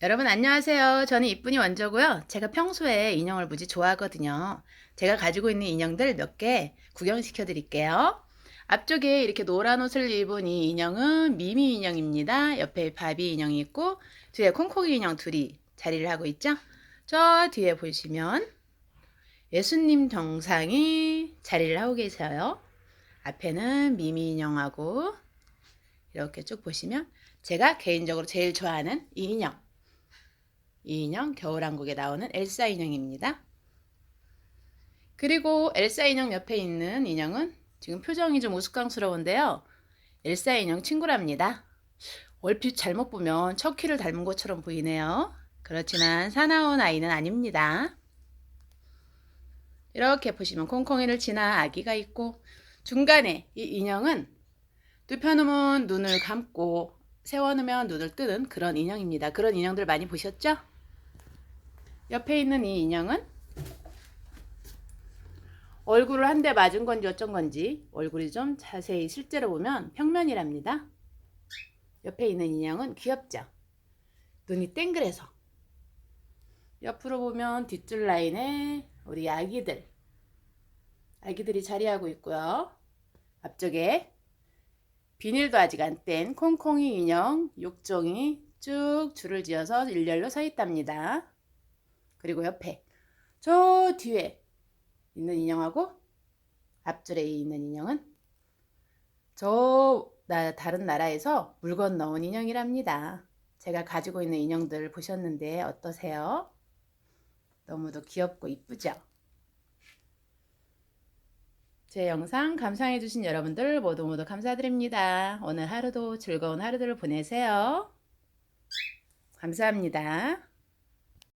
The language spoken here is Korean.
여러분 안녕하세요. 저는 이쁜이 원조고요. 제가 평소에 인형을 무지 좋아하거든요. 제가 가지고 있는 인형들 몇 개 구경시켜 드릴게요. 앞쪽에 이렇게 노란 옷을 입은 이 인형은 미미 인형입니다. 옆에 바비 인형이 있고 뒤에 콩콩이 인형 둘이 자리를 하고 있죠. 저 뒤에 보시면 예수님 정상이 자리를 하고 계세요. 앞에는 미미 인형하고 이렇게 쭉 보시면 제가 개인적으로 제일 좋아하는 이 인형 이 인형 겨울왕국에 나오는 엘사 인형입니다. 그리고 엘사 인형 옆에 있는 인형은 지금 표정이 좀 우스꽝스러운데요. 엘사 인형 친구랍니다. 얼핏 잘못 보면 척키를 닮은 것처럼 보이네요. 그렇지만 사나운 아이는 아닙니다. 이렇게 보시면 콩콩이를 지나 아기가 있고 중간에 이 인형은 눕혀놓으면 눈을 감고 세워놓으면 눈을 뜨는 그런 인형입니다. 그런 인형들 많이 보셨죠? 옆에 있는 이 인형은 얼굴을 한 대 맞은 건지 어쩐 건지 얼굴이 좀 자세히 실제로 보면 평면이랍니다. 옆에 있는 인형은 귀엽죠? 눈이 땡그래서 옆으로 보면 뒷줄 라인에 우리 아기들 아기들이 자리하고 있고요. 앞쪽에 비닐도 아직 안 뗀 콩콩이 인형, 육종이 쭉 줄을 지어서 일렬로 서 있답니다. 그리고 옆에 저 뒤에 있는 인형하고 앞줄에 있는 인형은 저 나, 다른 나라에서 물건 넣은 인형이랍니다. 제가 가지고 있는 인형들 보셨는데 어떠세요? 너무도 귀엽고 이쁘죠? 제 영상 감상해주신 여러분들 모두 모두 감사드립니다. 오늘 하루도 즐거운 하루들을 보내세요. 감사합니다.